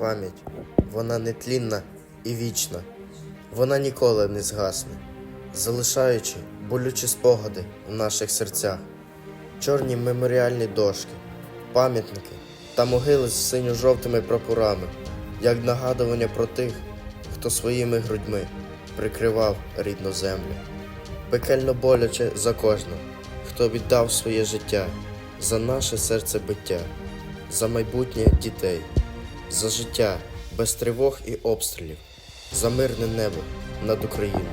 пам'ять, вона нетлінна і вічна, вона ніколи не згасне, залишаючи болючі спогади у наших серцях, чорні меморіальні дошки, пам'ятники та могили з синьо-жовтими прапорами, як нагадування про тих, хто своїми грудьми прикривав рідну землю. Пекельно боляче за кожного, хто віддав своє життя за наше серцебиття, за майбутнє дітей, за життя без тривог і обстрілів, за мирне небо над Україною.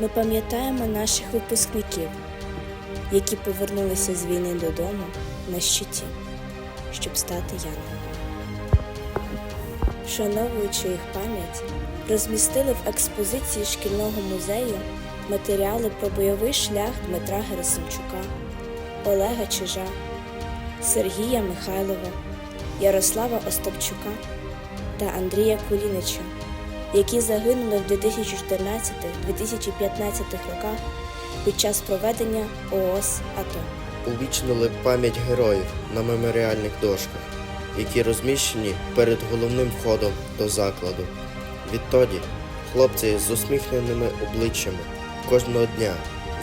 Ми пам'ятаємо наших випускників, які повернулися з війни додому на щиті, щоб стати янголами. Вшановуючи їх пам'ять, розмістили в експозиції шкільного музею матеріали про бойовий шлях Дмитра Герасимчука, Олега Чижа, Сергія Михайлова, Ярослава Остапчука та Андрія Кулінича, які загинули в 2014-2015 роках під час проведення ООС АТО. Увічнили пам'ять героїв на меморіальних дошках, які розміщені перед головним входом до закладу. Відтоді хлопці з усміхненими обличчями кожного дня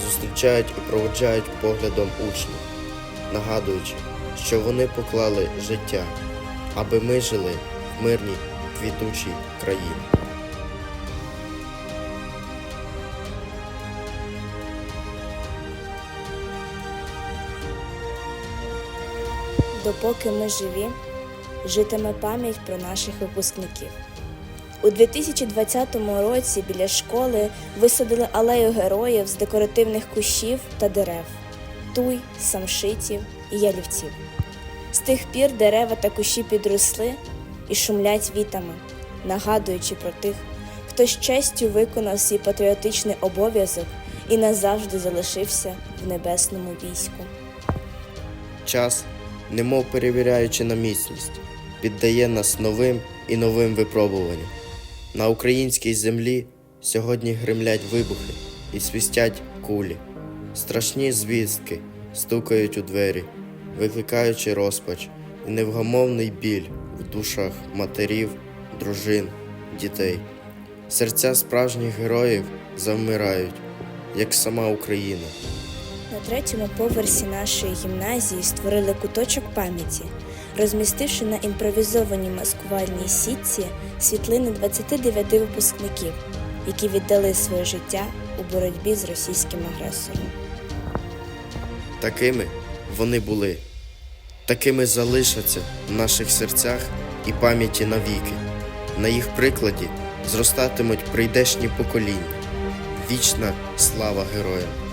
зустрічають і проводжають поглядом учнів, нагадуючи, що вони поклали життя, аби ми жили в мирній квітучій країні. Допоки ми живі, житиме пам'ять про наших випускників. У 2020 році біля школи висадили алею героїв з декоративних кущів та дерев туй, самшитів і ялівців. З тих пір дерева та кущі підросли і шумлять вітами, нагадуючи про тих, хто з честю виконав свій патріотичний обов'язок і назавжди залишився в небесному війську. Час, немов перевіряючи на міцність, піддає нас новим і новим випробуванням. На українській землі сьогодні гримлять вибухи і свистять кулі. Страшні звістки стукають у двері, викликаючи розпач і невгамовний біль в душах матерів, дружин, дітей. Серця справжніх героїв завмирають, як сама Україна. На третьому поверсі нашої гімназії створили куточок пам'яті, розмістивши на імпровізованій маскувальній сітці світлини 29 випускників, які віддали своє життя у боротьбі з російським агресором. Такими вони були, такими залишаться в наших серцях і пам'яті навіки. На їх прикладі зростатимуть прийдешні покоління. Вічна слава героям!